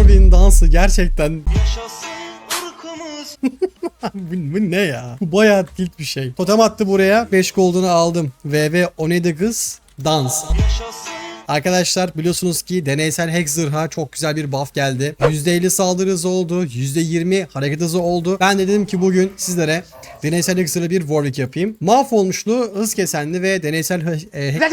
Warwick'in dansı gerçekten Yaşasın bu, bu ne ya? Bu bayağı tilt bir şey. Totem attı buraya. 5 gold'unu aldım. VV Onede kız dans. Yaşasın Arkadaşlar biliyorsunuz ki deneysel hack zırha çok güzel bir buff geldi. %50 saldırı hızı oldu. %20 hareket hızı oldu. Ben de dedim ki bugün sizlere deneysel hack zırhlı bir Warwick yapayım. Mahvolmuşlu, hız kesenli ve deneysel e, hack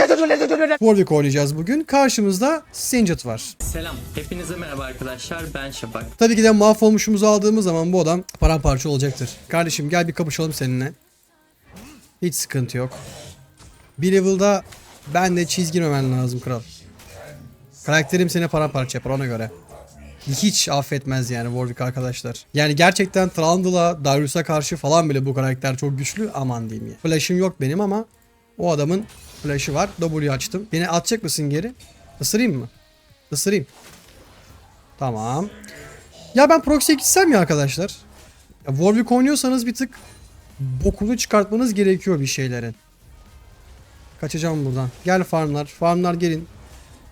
Warwick oynayacağız bugün. Karşımızda Singed var. Selam. Hepinize merhaba arkadaşlar. Ben Şafak. Tabii ki de mahvolmuşumuzu aldığımız zaman bu adam paramparça olacaktır. Kardeşim gel bir kapışalım seninle. Hiç sıkıntı yok. Bir level'da ben de çiz girmemen lazım kral. Karakterim seni paramparça yapar ona göre. Hiç affetmez yani Warwick arkadaşlar. Yani gerçekten Trundle'a, Darius'a karşı falan bile bu karakter çok güçlü. Aman diyeyim ya. Flash'ım yok benim ama o adamın flash'ı var. W açtım. Beni atacak mısın geri? Isırayım mı? Isırayım. Tamam. Ya ben proxy'ye gitsem ya arkadaşlar. Ya Warwick oynuyorsanız bir tık bokunu çıkartmanız gerekiyor bir şeylerin. Kaçacağım buradan. Gel farmlar. Farmlar gelin.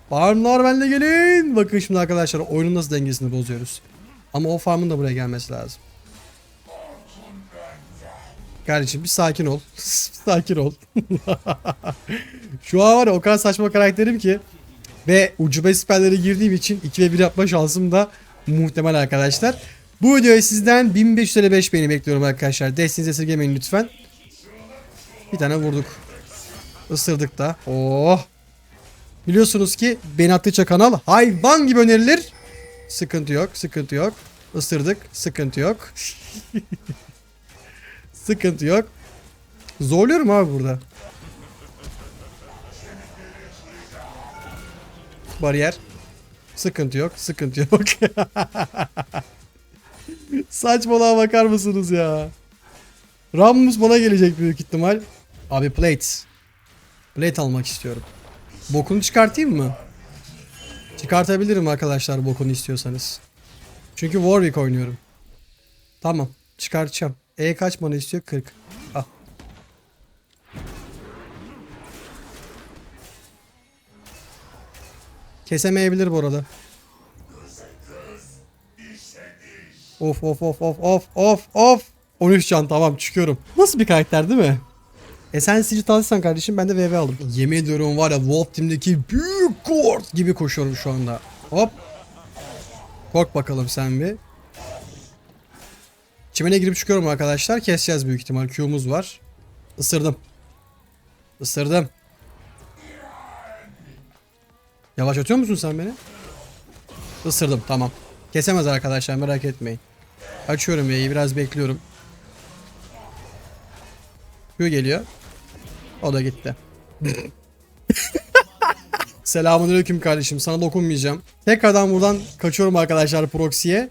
Farmlar benimle gelin. Bakın şimdi arkadaşlar oyunun nasıl dengesini bozuyoruz. Ama o farmın da buraya gelmesi lazım. Kardeşim bir sakin ol. sakin ol. Şu an var ya o kadar saçma karakterim ki. Ve ucube siperlere girdiğim için 2 ve 1 yapma şansım da muhtemel arkadaşlar. Bu videoya sizden 1555 beğeni bekliyorum arkadaşlar. Desteğinizi esirgemeyin lütfen. Bir tane vurduk. Isırdık da. Oh. Biliyorsunuz ki beni attıkça kanal hayvan gibi önerilir. Sıkıntı yok, sıkıntı yok. Isırdık, sıkıntı yok. sıkıntı yok. Zorluyorum abi burada. Bariyer. Sıkıntı yok, sıkıntı yok. Saçmalığa bakar mısınız ya? Rammus bana gelecek büyük ihtimal. Abi plate. Plate almak istiyorum. Bokunu çıkartayım mı? Çıkartabilirim arkadaşlar bokunu istiyorsanız. Çünkü Warwick oynuyorum. Tamam. Çıkartacağım. E kaç mana istiyor? 40. Al. Kesemeyebilir bu arada. Of of of of of of of. 13 can tamam çıkıyorum. Nasıl bir karakter değil mi? E sen Sigit alırsan kardeşim ben de VV aldım. Yemin ediyorum var ya Wolf Team'deki büyük kurt gibi koşuyorum şu anda. Hop. Kork bakalım sen bir. Çimene girip çıkıyorum arkadaşlar. Keseceğiz büyük ihtimal. Q'muz var. Isırdım. Isırdım. Yavaş atıyor musun sen beni? Isırdım tamam. Kesemez arkadaşlar merak etmeyin. Açıyorum yayı biraz bekliyorum. Q geliyor. O da gitti. Selamünaleyküm kardeşim. Sana dokunmayacağım. Tekrardan buradan kaçıyorum arkadaşlar proxy'ye.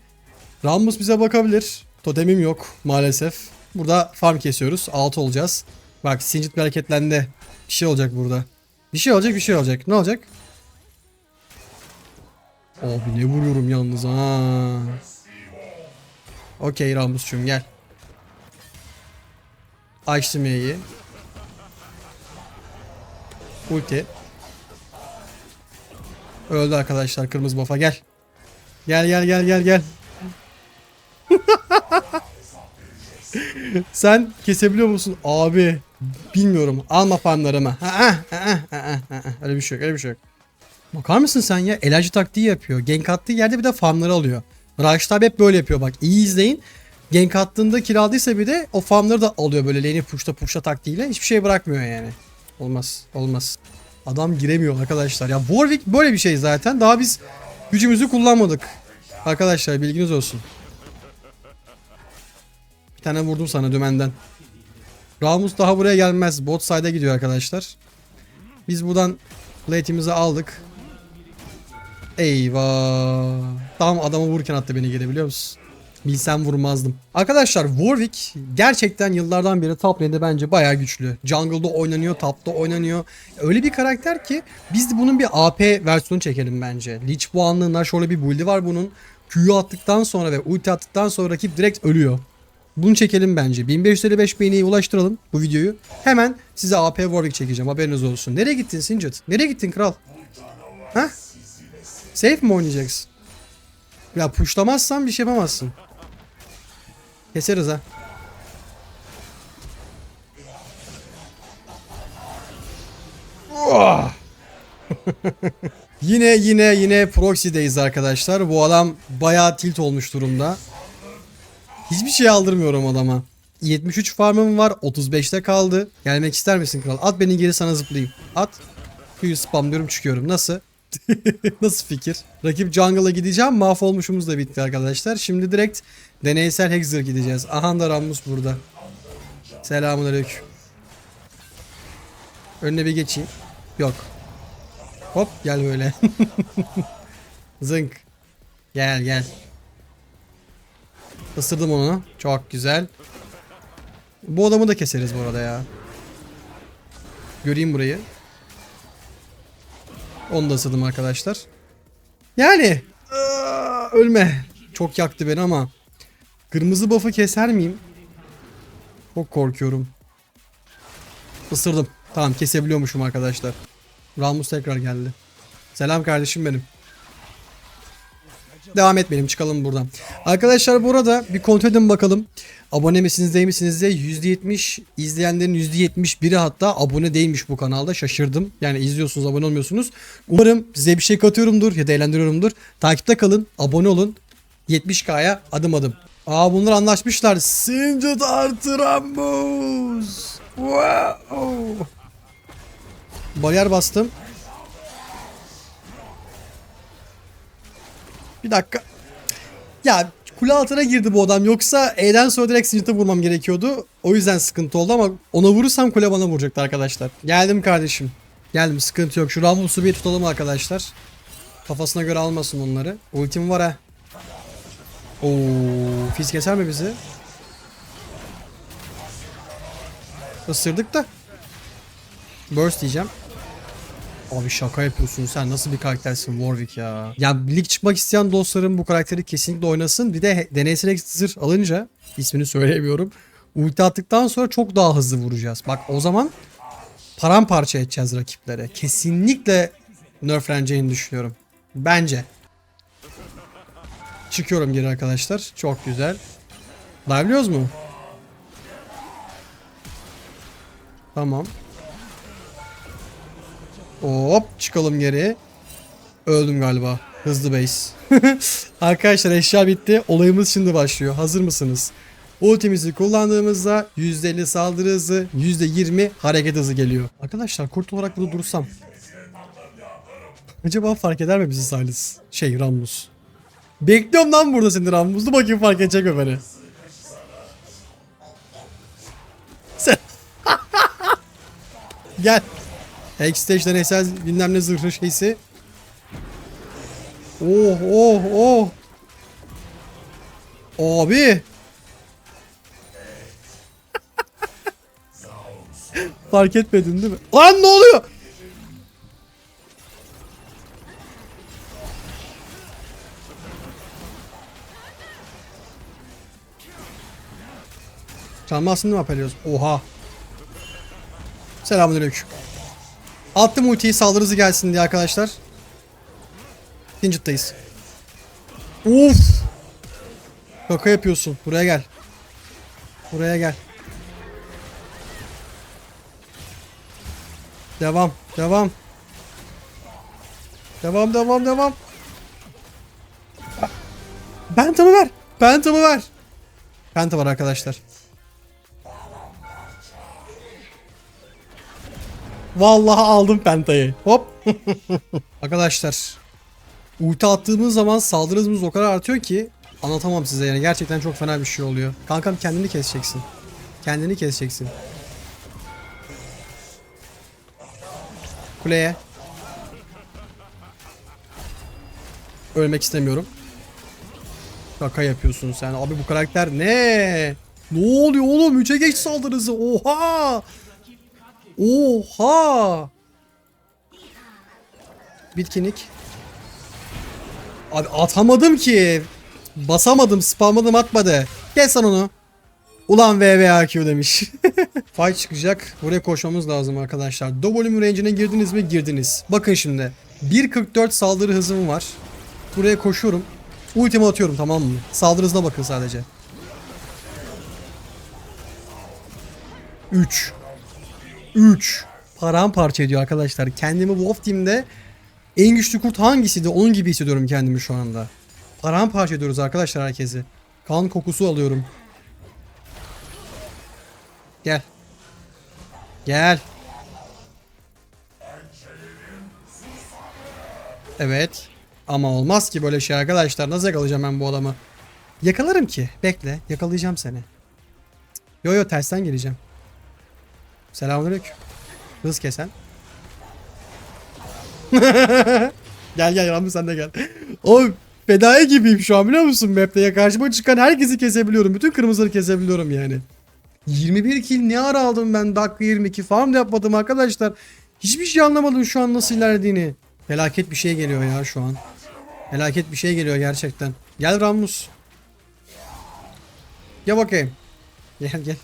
Rammus bize bakabilir. Totemim yok maalesef. Burada farm kesiyoruz. 6 olacağız. Bak Singed bir hareketlendi. Bir şey olacak burada. Bir şey olacak bir şey olacak. Ne olacak? Abi ne vuruyorum yalnız ha. Okey Rammus'cum gel. Açtım E'yi. Ulti. Öldü arkadaşlar kırmızı buff'a gel. Gel gel gel gel gel. Sen kesebiliyor musun abi? Bilmiyorum. Alma farmlarımı. Öyle bir şey yok. Öyle bir şey yok. Bakar mısın sen ya? Elacı taktiği yapıyor. Gank attığı yerde bir de farmları alıyor. Raştab hep böyle yapıyor bak. İyi izleyin. Gank attığında kiraladıysa bir de o farmları da alıyor böyle lane'i pushta pushta taktiğiyle. Hiçbir şey bırakmıyor yani. Olmaz. Olmaz. Adam giremiyor arkadaşlar. Ya Warwick böyle bir şey zaten. Daha biz gücümüzü kullanmadık. Arkadaşlar bilginiz olsun. Bir tane vurdum sana dümenden. Ramus daha buraya gelmez. Bot side'a gidiyor arkadaşlar. Biz buradan plate'imizi aldık. Eyvah. Tam adamı vururken attı beni geri biliyor musun? Bilsem vurmazdım. Arkadaşlar Warwick gerçekten yıllardan beri top lane'de bence bayağı güçlü. Jungle'da oynanıyor, top'ta oynanıyor. Öyle bir karakter ki biz de bunun bir AP versiyonu çekelim bence. Lich puanlı şöyle bir build'i var bunun. Q'yu attıktan sonra ve ulti attıktan sonra rakip direkt ölüyor. Bunu çekelim bence. 1555 beğeniye ulaştıralım bu videoyu. Hemen size AP Warwick çekeceğim haberiniz olsun. Nereye gittin Singed? Nereye gittin kral? Ha? Safe mi oynayacaksın? Ya puşlamazsan bir şey yapamazsın. Keseriz ha. Oh! yine yine yine proxy'deyiz arkadaşlar. Bu adam bayağı tilt olmuş durumda. Hiçbir şey aldırmıyorum adama. 73 farmım var. 35'te kaldı. Gelmek ister misin kral? At beni geri sana zıplayayım. At. Q'yu spamlıyorum çıkıyorum. Nasıl? Nasıl fikir? Rakip jungle'a gideceğim. Mahvolmuşumuz da bitti arkadaşlar. Şimdi direkt deneysel Hexer gideceğiz. Aha da Rammus burada. Selamun aleyküm. Önüne bir geçeyim. Yok. Hop gel böyle. Zınk. Gel gel. Isırdım onu. Çok güzel. Bu adamı da keseriz bu arada ya. Göreyim burayı. Onu da ısırdım arkadaşlar. Yani. aa, ölme. Çok yaktı beni ama. Kırmızı buff'ı keser miyim? Çok korkuyorum. Isırdım. Tamam kesebiliyormuşum arkadaşlar. Ramus tekrar geldi. Selam kardeşim benim. Devam etmeyelim çıkalım buradan. Arkadaşlar burada bir kontrol edin bakalım. Abone misiniz değil misiniz diye %70 izleyenlerin %71'i hatta abone değilmiş bu kanalda şaşırdım. Yani izliyorsunuz abone olmuyorsunuz. Umarım size bir şey katıyorumdur ya da eğlendiriyorumdur. Takipte kalın abone olun. 70k'ya adım adım. Aa bunlar anlaşmışlar. Singed artı Rambus. Wow. Bariyer bastım. Bir dakika. Ya kule altına girdi bu adam. Yoksa E'den sonra direkt Singed'e vurmam gerekiyordu. O yüzden sıkıntı oldu ama ona vurursam kule bana vuracaktı arkadaşlar. Geldim kardeşim. Geldim sıkıntı yok. Şu Rambus'u bir tutalım arkadaşlar. Kafasına göre almasın onları. Ultim var ha. Oo, fiz keser mi bizi? Isırdık da. Burst diyeceğim. Abi şaka yapıyorsun sen nasıl bir karaktersin Warwick ya. Ya lig çıkmak isteyen dostlarım bu karakteri kesinlikle oynasın. Bir de deneysel exit alınca ismini söyleyemiyorum. Ulti attıktan sonra çok daha hızlı vuracağız. Bak o zaman paramparça edeceğiz rakiplere. Kesinlikle nerfleneceğini düşünüyorum. Bence. Çıkıyorum geri arkadaşlar. Çok güzel. Dive'liyoruz mu? Tamam. Hop çıkalım geri. Öldüm galiba. Hızlı base. Arkadaşlar eşya bitti. Olayımız şimdi başlıyor. Hazır mısınız? Ultimizi kullandığımızda %50 saldırı hızı, %20 hareket hızı geliyor. Arkadaşlar kurt olarak burada dursam. Acaba fark eder mi bizi Silas? Şey Rammus. Bekliyorum lan burada seni Rammus. Dur bakayım fark edecek mi beni? Sen... Gel. Hexstage deneysel bilmem ne zırhı şeysi. Oh oh oh. Abi. Fark etmedin değil mi? Lan ne oluyor? Çalmazsın değil mi apeliyoruz? Oha. Selamünaleyküm. Attım ultiyi saldırı hızı gelsin diye arkadaşlar. Singed'dayız. Uf. Şaka yapıyorsun. Buraya gel. Buraya gel. Devam. Devam. Devam devam devam. Pentamı ver. Pentamı ver. Penta var arkadaşlar. Vallahi aldım pentayı. Hop. Arkadaşlar. Ulti attığımız zaman saldırı hızımız o kadar artıyor ki anlatamam size yani gerçekten çok fena bir şey oluyor. Kankam kendini keseceksin. Kendini keseceksin. Kuleye. Ölmek istemiyorum. Şaka yapıyorsun sen. Abi bu karakter ne? Ne oluyor oğlum? 3'e geç saldırı hızı. Oha! Oha! Bitkinlik. Abi atamadım ki. Basamadım, spamladım atmadı. Kes lan onu. Ulan VVAQ demiş. Fight çıkacak. Buraya koşmamız lazım arkadaşlar. W'nin range'ine girdiniz mi? Girdiniz. Bakın şimdi. 1.44 saldırı hızım var. Buraya koşuyorum. Ultimi atıyorum tamam mı? Saldırısına bakın sadece. 3 3 Paramparça ediyor arkadaşlar. Kendimi Wolf Team'de en güçlü kurt hangisiydi? Onun gibi hissediyorum kendimi şu anda. Paramparça ediyoruz arkadaşlar herkesi. Kan kokusu alıyorum. Gel. Gel. Evet. Ama olmaz ki böyle şey arkadaşlar. Nasıl yakalayacağım ben bu adamı? Yakalarım ki. Bekle. Yakalayacağım seni. Yo yo tersten geleceğim. Selamünaleyküm. Hız kesen. gel gel Rami sen de gel. O fedaya gibiyim şu an biliyor musun map'te ya karşıma çıkan herkesi kesebiliyorum. Bütün kırmızıları kesebiliyorum yani. 21 kill ne ara aldım ben dakika 22 farm da yapmadım arkadaşlar. Hiçbir şey anlamadım şu an nasıl ilerlediğini. Felaket bir şey geliyor ya şu an. Felaket bir şey geliyor gerçekten. Gel Ramus. Gel bakayım. Gel gel.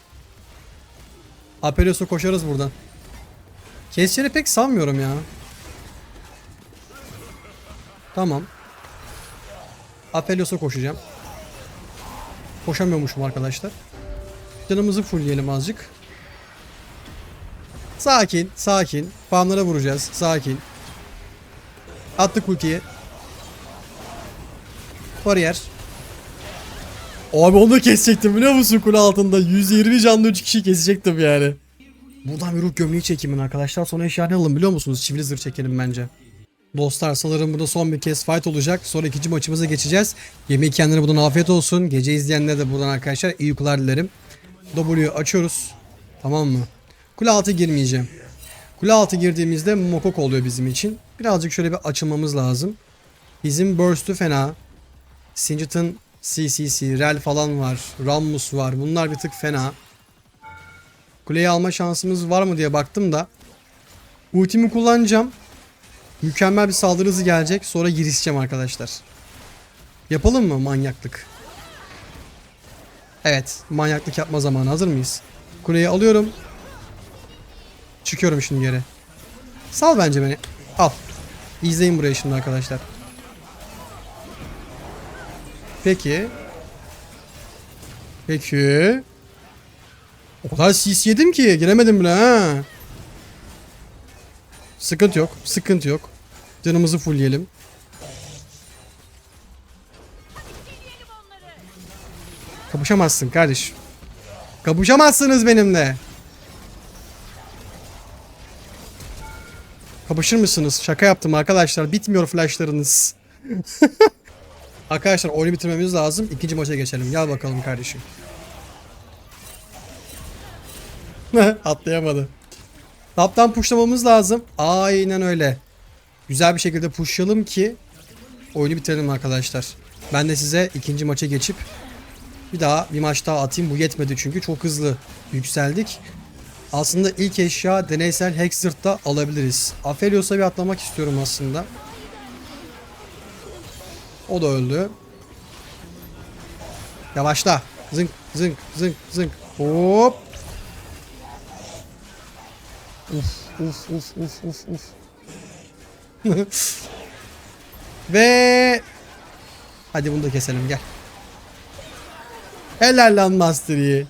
Apelios'a koşarız buradan. Kesişleri pek sanmıyorum ya. Tamam. Apelios'a koşacağım. Koşamıyormuşum arkadaşlar. Canımızı fullleyelim azıcık. Sakin, sakin. Farmlara vuracağız. Sakin. Attık ultiyi. Bariyer. Abi onu kesecektim biliyor musun kule altında? 120 canlı 3 kişi kesecektim yani. Buradan bir ruh gömleği çekimin arkadaşlar. Sonra eşya alalım biliyor musunuz? Çivili zırh çekelim bence. Dostlar sanırım burada son bir kez fight olacak. Sonra ikinci maçımıza geçeceğiz. Yemeği kendine buradan afiyet olsun. Gece izleyenlere de buradan arkadaşlar iyi uykular dilerim. W'yu açıyoruz. Tamam mı? Kule altı girmeyeceğim. Kule altı girdiğimizde mokok oluyor bizim için. Birazcık şöyle bir açılmamız lazım. Bizim burst'ü fena. Singleton CCC, Rel falan var. Rammus var. Bunlar bir tık fena. Kuleyi alma şansımız var mı diye baktım da. Ultimi kullanacağım. Mükemmel bir saldırı hızı gelecek. Sonra girişeceğim arkadaşlar. Yapalım mı manyaklık? Evet. Manyaklık yapma zamanı. Hazır mıyız? Kuleyi alıyorum. Çıkıyorum şimdi geri. Sal bence beni. Al. İzleyin burayı şimdi arkadaşlar. Peki. Peki. O kadar sis yedim ki giremedim bile ha. Sıkıntı yok. Sıkıntı yok. Canımızı fullleyelim. Kapışamazsın kardeş. Kapışamazsınız benimle. Kapışır mısınız? Şaka yaptım arkadaşlar. Bitmiyor flashlarınız. arkadaşlar oyunu bitirmemiz lazım. İkinci maça geçelim. Gel bakalım kardeşim. Atlayamadı. Taptan pushlamamız lazım. Aynen öyle. Güzel bir şekilde pushlayalım ki oyunu bitirelim arkadaşlar. Ben de size ikinci maça geçip bir daha bir maç daha atayım. Bu yetmedi çünkü çok hızlı yükseldik. Aslında ilk eşya deneysel Hexer'da alabiliriz. Aphelios'a bir atlamak istiyorum aslında. O da öldü. Yavaşla. Zınk zınk zınk zınk. Hop. Uf uf uf uf uf uf. Ve hadi bunu da keselim gel. Helal lan Master Yi.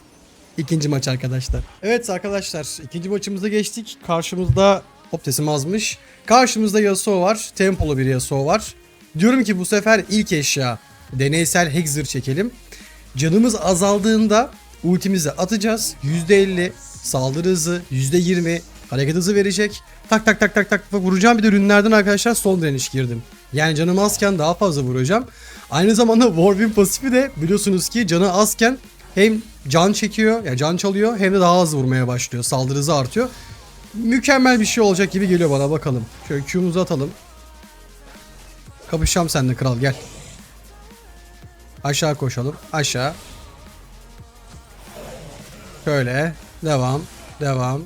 İkinci maç arkadaşlar. Evet arkadaşlar ikinci maçımıza geçtik. Karşımızda hop sesim azmış. Karşımızda Yasuo var. Tempolu bir Yasuo var. Diyorum ki bu sefer ilk eşya deneysel Hexer çekelim. Canımız azaldığında ultimizi atacağız. %50 saldırı hızı, %20 hareket hızı verecek. Tak tak tak tak tak vuracağım. Bir de ürünlerden arkadaşlar son direniş girdim. Yani canım azken daha fazla vuracağım. Aynı zamanda Warwin pasifi de biliyorsunuz ki canı azken hem can çekiyor, yani can çalıyor hem de daha hızlı vurmaya başlıyor. Saldırı hızı artıyor. Mükemmel bir şey olacak gibi geliyor bana bakalım. Şöyle Q'muzu atalım. Kapışacağım seninle kral gel. Aşağı koşalım. Aşağı. Şöyle. Devam. Devam.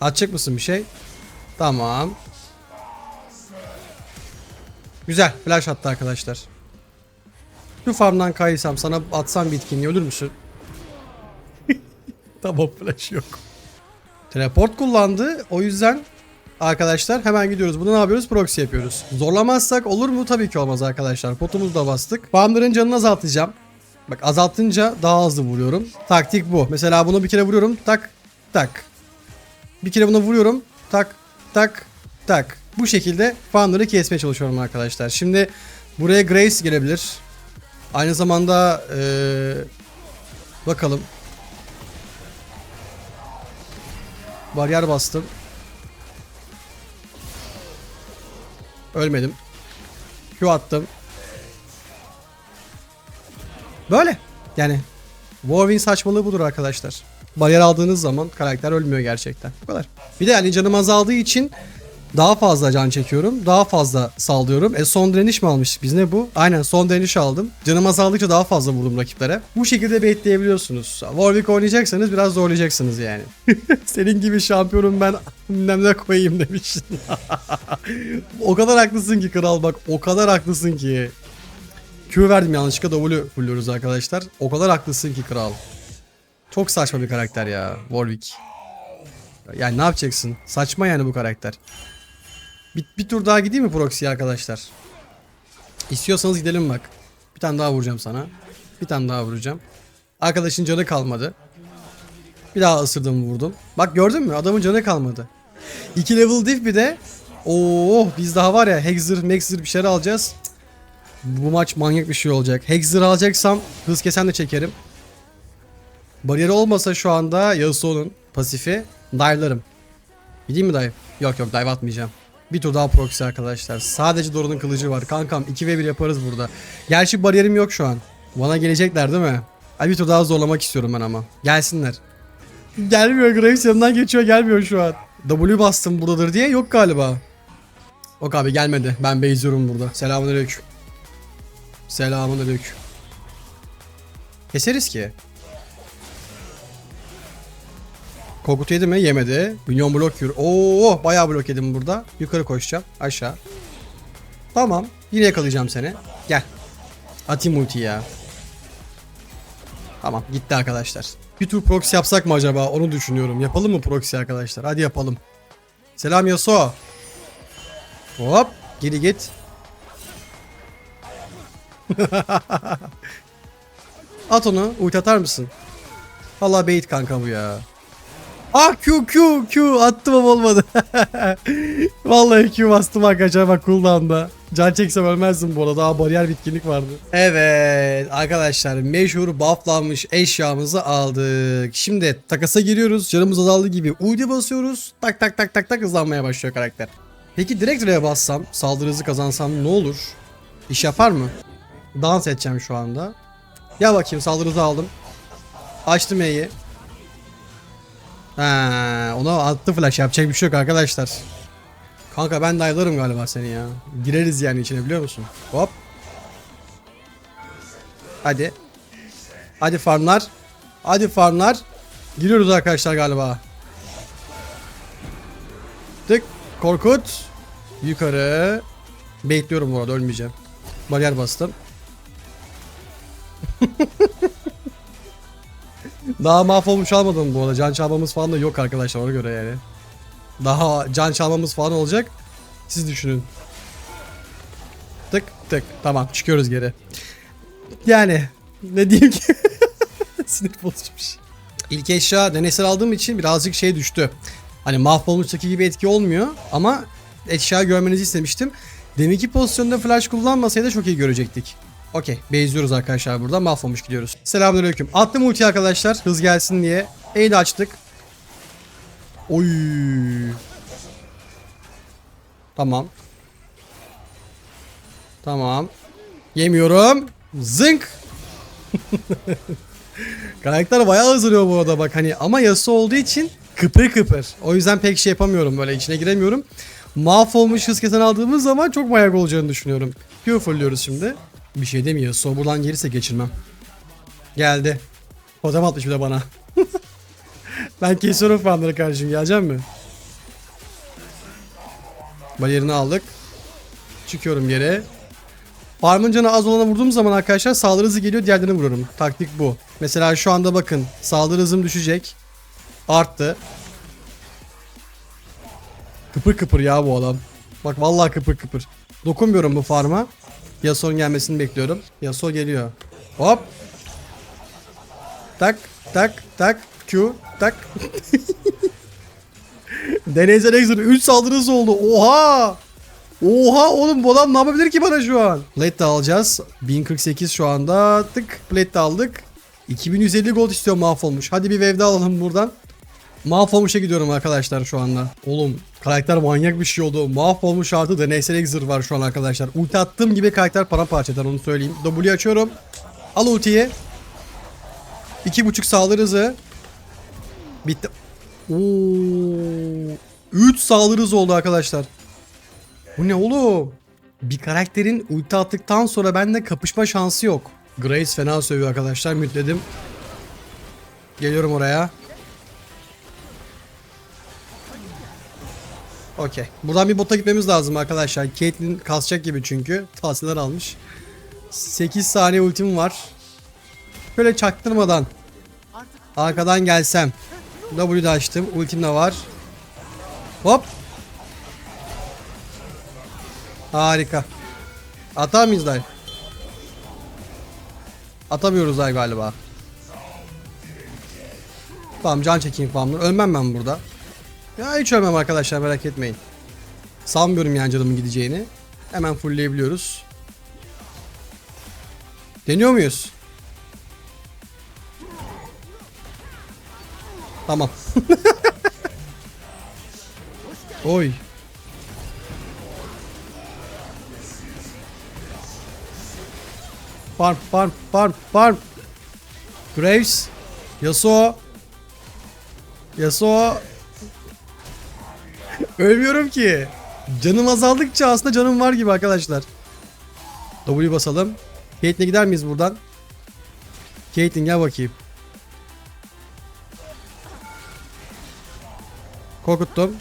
Atacak mısın bir şey? Tamam. Güzel. Flash attı arkadaşlar. Şu farmdan kaysam sana atsam bitkinliği ölür müsün? tamam flash yok. Teleport kullandı. O yüzden arkadaşlar hemen gidiyoruz. Bunu ne yapıyoruz? Proxy yapıyoruz. Zorlamazsak olur mu? Tabii ki olmaz arkadaşlar. Potumuzu da bastık. Farmların canını azaltacağım. Bak azaltınca daha hızlı vuruyorum. Taktik bu. Mesela bunu bir kere vuruyorum. Tak tak. Bir kere buna vuruyorum. Tak tak tak. Bu şekilde farmları kesmeye çalışıyorum arkadaşlar. Şimdi buraya Grace gelebilir. Aynı zamanda eee, bakalım. Bariyer bastım. Ölmedim. Q attım. Böyle. Yani Warwing saçmalığı budur arkadaşlar. Bariyer aldığınız zaman karakter ölmüyor gerçekten. Bu kadar. Bir de yani canım azaldığı için daha fazla can çekiyorum. Daha fazla sallıyorum. E son direniş mi almıştık biz ne bu? Aynen son direniş aldım. Canım azaldıkça daha fazla vurdum rakiplere. Bu şekilde baitleyebiliyorsunuz. Warwick oynayacaksanız biraz zorlayacaksınız yani. Senin gibi şampiyonum ben bilmem ne koyayım demişsin. o kadar haklısın ki kral bak o kadar haklısın ki. Q verdim yanlışlıkla W fulluyoruz arkadaşlar. O kadar haklısın ki kral. Çok saçma bir karakter ya Warwick. Yani ne yapacaksın? Saçma yani bu karakter. Bir, bir tur daha gideyim mi Proxy'ye arkadaşlar? İstiyorsanız gidelim bak. Bir tane daha vuracağım sana. Bir tane daha vuracağım. Arkadaşın canı kalmadı. Bir daha ısırdım vurdum. Bak gördün mü? Adamın canı kalmadı. 2 level diff bir de. Oo biz daha var ya Hexer, Maxer bir şeyler alacağız. Bu maç manyak bir şey olacak. Hexer alacaksam hız kesen de çekerim. Bariyeri olmasa şu anda Yasuo'nun pasifi dive'larım. Gideyim mi dive? Yok yok dive atmayacağım. Bir tur daha proxy arkadaşlar. Sadece Doran'ın kılıcı var. Kankam 2 ve 1 yaparız burada. Gerçi bariyerim yok şu an. Bana gelecekler değil mi? Ay bir tur daha zorlamak istiyorum ben ama. Gelsinler. Gelmiyor Graves yanından geçiyor gelmiyor şu an. W bastım buradadır diye yok galiba. Yok abi gelmedi. Ben base'liyorum burada. Selamünaleyküm. Selamünaleyküm. Keseriz ki. Korkut yedi mi? Yemedi. Milyon blok yürü. Oo, bayağı blok yedim burada. Yukarı koşacağım. Aşağı. Tamam. Yine yakalayacağım seni. Gel. Atayım ulti ya. Tamam gitti arkadaşlar. Bir tur proxy yapsak mı acaba? Onu düşünüyorum. Yapalım mı proxy arkadaşlar? Hadi yapalım. Selam Yasuo. Hop. Geri git. At onu. Ulti atar mısın? Valla bait kanka bu ya. Ah Q Q Q attım ama olmadı. Vallahi Q bastım arkadaşlar bak cooldown'da. Can çeksem ölmezdim bu arada. Daha bariyer bitkinlik vardı. Evet arkadaşlar meşhur bufflanmış eşyamızı aldık. Şimdi takasa giriyoruz. Canımız azaldığı gibi ulti basıyoruz. Tak tak tak tak tak hızlanmaya başlıyor karakter. Peki direkt R'ye bassam, saldırı hızı kazansam ne olur? İş yapar mı? Dans edeceğim şu anda. Ya bakayım saldırı hızı aldım. Açtım E'yi. Ha, ona attı flash yapacak bir şey yok arkadaşlar. Kanka ben dive'larım galiba seni ya. Gireriz yani içine biliyor musun? Hop. Hadi. Hadi farmlar. Hadi farmlar. Giriyoruz arkadaşlar galiba. Tık. Korkut. Yukarı. Bekliyorum bu arada ölmeyeceğim. Bariyer bastım. Daha mahvolmuş almadım bu arada. Can çalmamız falan da yok arkadaşlar ona göre yani. Daha can çalmamız falan olacak. Siz düşünün. Tık tık. Tamam çıkıyoruz geri. Yani ne diyeyim ki? Sinir bozucu bir şey. İlk eşya deneysel aldığım için birazcık şey düştü. Hani mahvolmuştaki gibi etki olmuyor ama eşya görmenizi istemiştim. Deminki pozisyonda flash kullanmasaydı çok iyi görecektik. Okey. Bezliyoruz arkadaşlar burada. Mahvolmuş gidiyoruz. Selamünaleyküm. Attım ulti arkadaşlar. Hız gelsin diye. E'yi açtık. Oy. Tamam. Tamam. Yemiyorum. Zınk. Karakter bayağı hızlanıyor bu arada bak hani ama Yasuo olduğu için kıpır kıpır. O yüzden pek şey yapamıyorum böyle içine giremiyorum. Mahvolmuş hız kesen aldığımız zaman çok manyak olacağını düşünüyorum. Q fullliyoruz şimdi. Bir şey demiyor. Yasuo buradan gelirse geçirmem. Geldi. Totem atmış bir de bana. ben kesiyorum fanları kardeşim. Gelecek mi? Bariyerini aldık. Çıkıyorum yere. Farmın canı az olana vurduğum zaman arkadaşlar saldırı hızı geliyor diğerlerini vururum. Taktik bu. Mesela şu anda bakın saldırı hızım düşecek. Arttı. Kıpır kıpır ya bu adam. Bak vallahi kıpır kıpır. Dokunmuyorum bu farma. Yasuo'nun gelmesini bekliyorum. Yasuo geliyor. Hop. Tak tak tak Q tak. Deneyzel Exer 3 saldırısı oldu. Oha! Oha oğlum bu adam ne yapabilir ki bana şu an? Plate de alacağız. 1048 şu anda. Tık plate de aldık. 2150 gold istiyor mahvolmuş. Hadi bir wave alalım buradan. Mahvolmuş'a gidiyorum arkadaşlar şu anda. Oğlum karakter manyak bir şey oldu. Mahvolmuş artı deneysel exir var şu an arkadaşlar. Ulti attığım gibi karakter paramparça eder onu söyleyeyim. W açıyorum. Al ultiyi. 2.5 saldırı hızı. Bitti. Oo. 3 saldırı hızı oldu arkadaşlar. Bu ne oğlum? Bir karakterin ulti attıktan sonra bende kapışma şansı yok. Grace fena sövüyor arkadaşlar. Mütledim. Geliyorum oraya. Okey. Buradan bir bota gitmemiz lazım arkadaşlar. Caitlyn kasacak gibi çünkü. Tahsiller almış. 8 saniye ultim var. Böyle çaktırmadan arkadan gelsem. W'de açtım. Ultim de var. Hop. Harika. Atar mıyız dayı? Atamıyoruz dayı galiba. Tamam can çekeyim falan. Ölmem ben burada. Ya hiç ölmem arkadaşlar merak etmeyin. Sanmıyorum yani canımın gideceğini. Hemen fullleyebiliyoruz. Deniyor muyuz? Tamam. Oy. Farm, farm, farm, farm. Graves. Yasuo. Yasuo. Ölmüyorum ki. Canım azaldıkça aslında canım var gibi arkadaşlar. W basalım. Caitlyn'e gider miyiz buradan? Caitlyn gel bakayım. Korkuttum.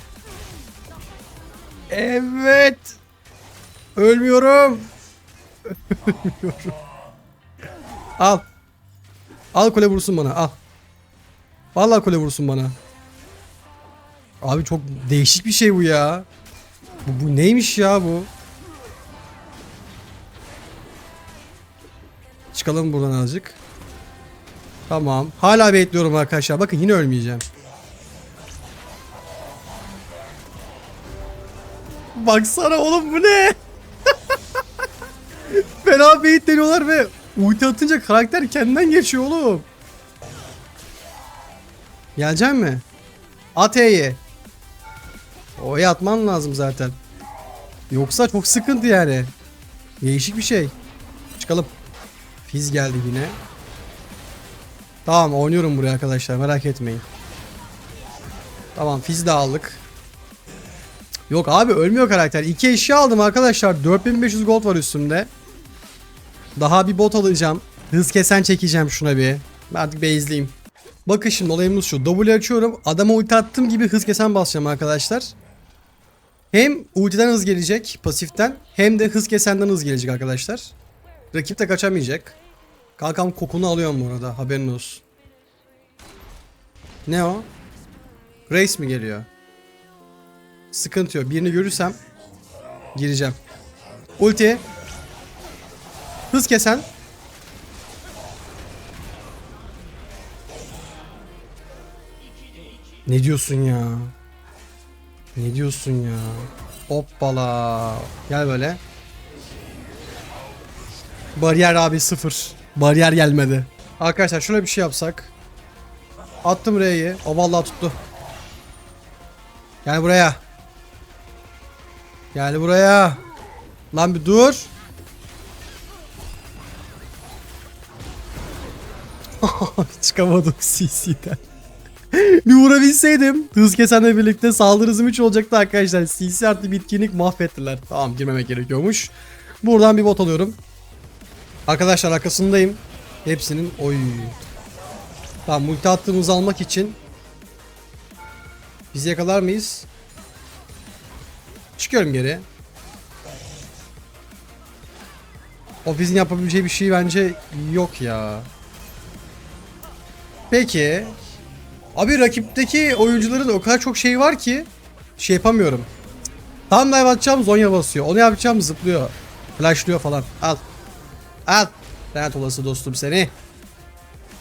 Evet. Ölmüyorum. Ölmüyorum. Al. Al kule vursun bana al. Vallahi kule vursun bana. Abi çok değişik bir şey bu ya. Bu, bu neymiş ya bu? Çıkalım buradan azıcık. Tamam. Hala bekliyorum arkadaşlar. Bakın yine ölmeyeceğim. Baksana oğlum bu ne? Fena bait deniyorlar ve ulti atınca karakter kendinden geçiyor oğlum. Gelecek mi? At E'yi. O'ya atman lazım zaten. Yoksa çok sıkıntı yani. Değişik bir şey. Çıkalım. Fiz geldi yine. Tamam oynuyorum buraya arkadaşlar merak etmeyin. Tamam Fiz de aldık. Yok abi ölmüyor karakter. İki eşya aldım arkadaşlar. 4500 gold var üstümde. Daha bir bot alacağım. Hız kesen çekeceğim şuna bir. Ben artık base'liyim. Bakın şimdi olayımız şu. W açıyorum. Adama ulti attığım gibi hız kesen basacağım arkadaşlar. Hem ultiden hız gelecek pasiften hem de hız kesenden hız gelecek arkadaşlar. Rakip de kaçamayacak. Kankam kokunu alıyorum bu arada haberin olsun. Ne o? Grace mi geliyor? Sıkıntı yok. Birini görürsem gireceğim. Ulti. Hız kesen. Ne diyorsun ya? Ne diyorsun ya? Hoppala. Gel böyle. Bariyer abi sıfır. Bariyer gelmedi. Arkadaşlar şöyle bir şey yapsak. Attım R'yi. O vallahi tuttu. Gel buraya. Gel buraya. Lan bir dur. Çıkamadım CC'den. Bir vurabilseydim. Hız kesenle birlikte saldırı hızım 3 olacaktı arkadaşlar. CC artı bitkinlik mahvettiler. Tamam girmemek gerekiyormuş. Buradan bir bot alıyorum. Arkadaşlar arkasındayım. Hepsinin oy. Tamam multi attığımızı almak için Bizi yakalar mıyız? Çıkıyorum geri. O bizim yapabileceği bir şey bence yok ya. Peki. Abi rakipteki oyuncuların o kadar çok şey var ki şey yapamıyorum. Tam dive atacağım Zonya basıyor. Onu yapacağım zıplıyor. Flashlıyor falan. Al. Al. Lanet olası dostum seni.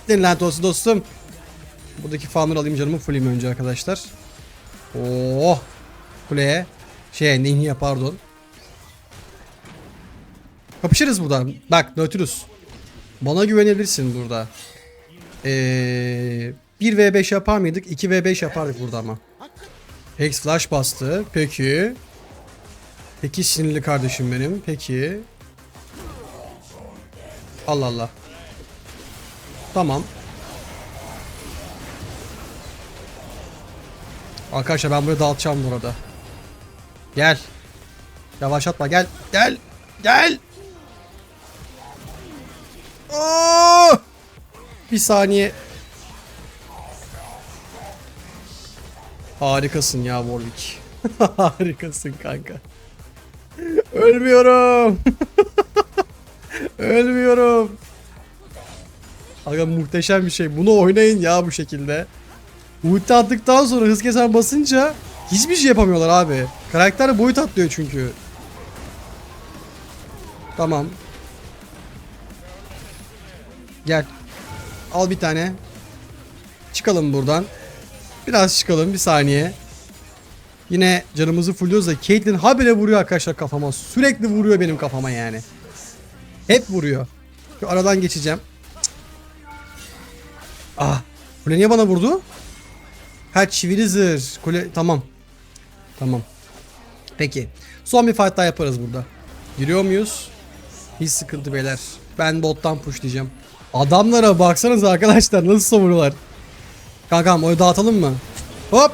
Gittin lanet olası dostum. Buradaki farmları alayım canımı fulleyim önce arkadaşlar. Oh. Kuleye. Şey Ninja pardon. Kapışırız buradan. Bak Nautilus. Bana güvenebilirsin burada. Ee, 1v5 yapar mıydık? 2v5 yapardık burada ama. Hex flash bastı. Peki. Peki sinirli kardeşim benim. Peki. Allah Allah. Tamam. Arkadaşlar ben burayı dağıtacağım burada. Gel. Yavaşlatma gel. Gel. Gel. Oo! Bir saniye. Harikasın ya Warwick. Harikasın kanka. Ölmüyorum. Ölmüyorum. Aga muhteşem bir şey. Bunu oynayın ya bu şekilde. Ulti attıktan sonra hız kesen basınca hiçbir şey yapamıyorlar abi. Karakter boyut atlıyor çünkü. Tamam. Gel. Al bir tane. Çıkalım buradan. Biraz çıkalım bir saniye. Yine canımızı fulluyoruz da Caitlyn habire vuruyor arkadaşlar kafama. Sürekli vuruyor benim kafama yani. Hep vuruyor. Şu aradan geçeceğim. Ah. Kule niye bana vurdu? Ha çivili. Kule tamam. Tamam. Peki. Son bir fight daha yaparız burada. Giriyor muyuz? Hiç sıkıntı beyler. Ben bottan pushlayacağım. Adamlara baksanız arkadaşlar nasıl savuruyorlar. Kankam oyu dağıtalım mı? Hop.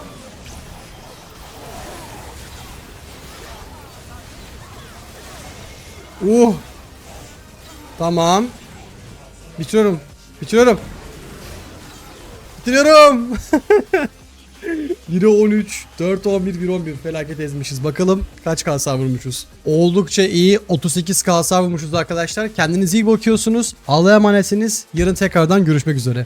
Uh. Tamam. Bitiriyorum. Bitiriyorum. Bitiriyorum. 1'e 13, 4 11, 1 11 felaket ezmişiz. Bakalım kaç kasa vurmuşuz. Oldukça iyi 38 kasa vurmuşuz arkadaşlar. Kendinize iyi bakıyorsunuz. Allah'a emanetsiniz. Yarın tekrardan görüşmek üzere.